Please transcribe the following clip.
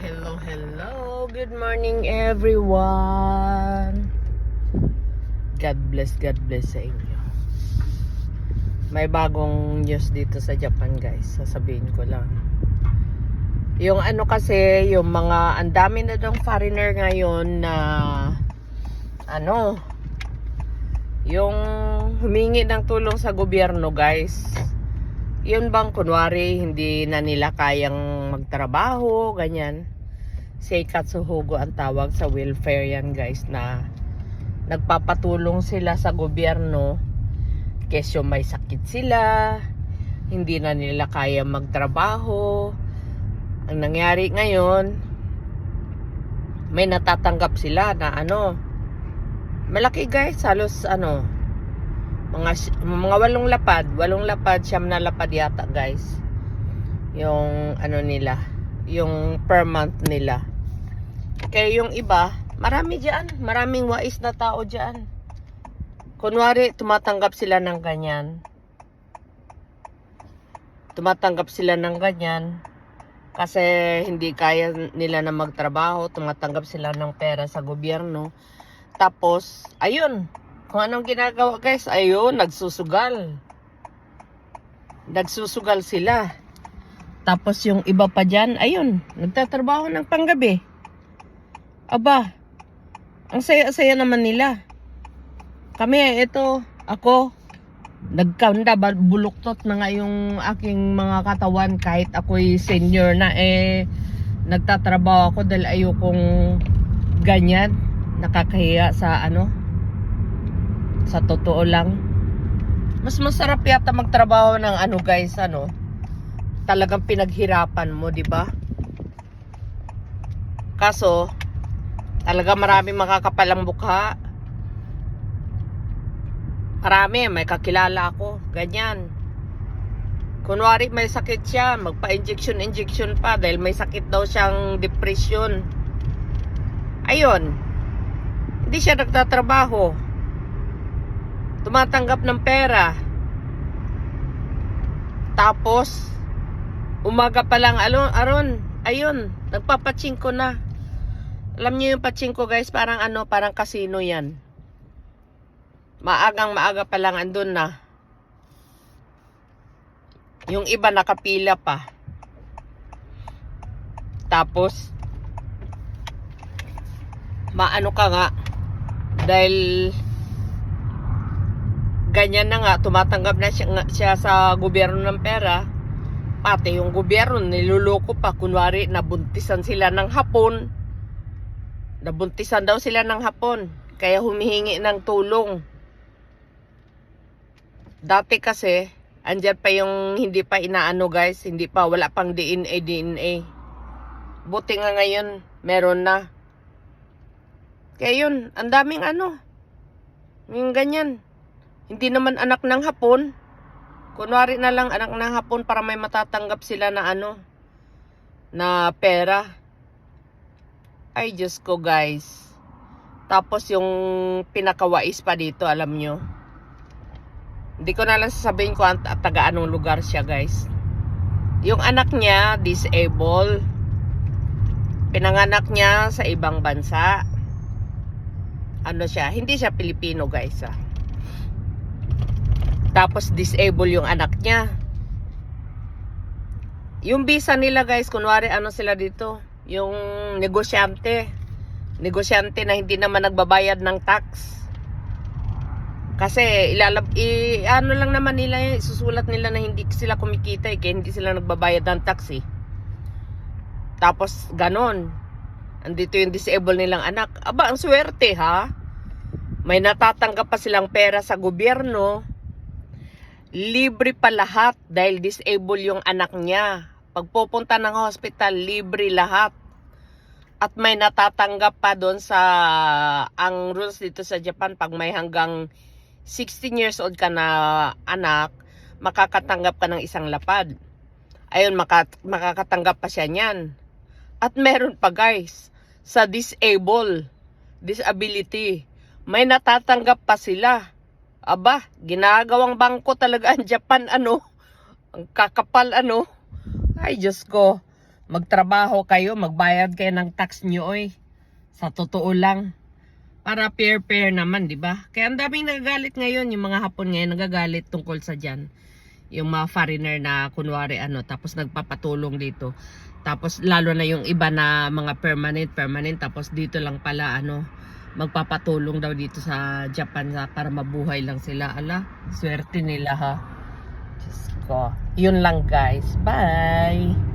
hello, hello. Good morning, everyone. God bless, God bless sa inyo. May bagong news dito sa Japan, guys. Sasabihin ko lang. Yung ano kasi, yung mga, ang dami na daw foreigner ngayon na, ano, yung humingi ng tulong sa gobyerno, guys yun bang kunwari hindi na nila kayang magtrabaho, ganyan. Seikat suhugo ang tawag sa welfare yan guys na nagpapatulong sila sa gobyerno kesyo may sakit sila, hindi na nila kaya magtrabaho. Ang nangyari ngayon, may natatanggap sila na ano, malaki guys, halos ano, mga mga walong lapad, walong lapad, siyam na lapad yata, guys. Yung ano nila, yung per month nila. Kaya yung iba, marami diyan, maraming wais na tao diyan. Kunwari, tumatanggap sila ng ganyan. Tumatanggap sila ng ganyan kasi hindi kaya nila na magtrabaho, tumatanggap sila ng pera sa gobyerno. Tapos, ayun, kung anong ginagawa guys, ayun, nagsusugal. Nagsusugal sila. Tapos yung iba pa dyan, ayun, nagtatrabaho ng panggabi. Aba, ang saya-saya naman nila. Kami, ito, ako, nagkanda, buluktot na nga yung aking mga katawan kahit ako'y senior na eh, nagtatrabaho ako dahil ayokong ganyan, nakakahiya sa ano, sa totoo lang. Mas masarap yata magtrabaho ng ano guys, ano, talagang pinaghirapan mo, di ba? Kaso, talaga marami makakapalang mukha. Marami, may kakilala ako, ganyan. Kunwari may sakit siya, magpa-injection-injection pa dahil may sakit daw siyang depression. Ayun, hindi siya nagtatrabaho tumatanggap ng pera. Tapos, umaga pa lang, alon, aron, ayun, nagpapachingko na. Alam niyo yung pachinko guys, parang ano, parang casino yan. Maagang maaga pa lang andun na. Yung iba nakapila pa. Tapos, maano ka nga, dahil ganyan na nga, tumatanggap na siya, siya sa gobyerno ng pera, pati yung gobyerno niluloko pa, kunwari nabuntisan sila ng hapon, nabuntisan daw sila ng hapon, kaya humihingi ng tulong. Dati kasi, andyan pa yung hindi pa inaano guys, hindi pa, wala pang DNA, DNA. Buti nga ngayon, meron na. Kaya yun, ang daming ano, yung ganyan. Hindi naman anak ng hapon. Kunwari na lang anak ng hapon para may matatanggap sila na ano, na pera. Ay, Diyos ko guys. Tapos yung pinakawais pa dito, alam nyo. Hindi ko na lang sasabihin ko ang taga anong lugar siya guys. Yung anak niya, disabled. Pinanganak niya sa ibang bansa. Ano siya, hindi siya Pilipino guys ah. Tapos disable yung anak niya. Yung visa nila guys, kunwari ano sila dito, yung negosyante. Negosyante na hindi naman nagbabayad ng tax. Kasi ilalab i ano lang naman nila susulat nila na hindi sila kumikita eh, kaya hindi sila nagbabayad ng tax eh. Tapos ganon. Andito yung disable nilang anak. Aba, ang swerte ha. May natatanggap pa silang pera sa gobyerno libre pa lahat dahil disable yung anak niya. Pagpupunta ng hospital, libre lahat. At may natatanggap pa doon sa ang rules dito sa Japan pag may hanggang 16 years old ka na anak, makakatanggap ka ng isang lapad. Ayun, maka, makakatanggap pa siya niyan. At meron pa guys, sa disable, disability, may natatanggap pa sila Aba, ginagawang bangko talaga ang Japan ano. Ang kakapal ano. Ay, Diyos ko. Magtrabaho kayo, magbayad kayo ng tax nyo, oy. Sa totoo lang. Para fair-fair naman, di ba? Kaya ang daming nagagalit ngayon, yung mga hapon ngayon nagagalit tungkol sa dyan. Yung mga foreigner na kunwari ano, tapos nagpapatulong dito. Tapos lalo na yung iba na mga permanent, permanent. Tapos dito lang pala ano, magpapatulong daw dito sa Japan sa, para mabuhay lang sila. Ala, swerte nila ha. Diyos ko. Yun lang guys. Bye!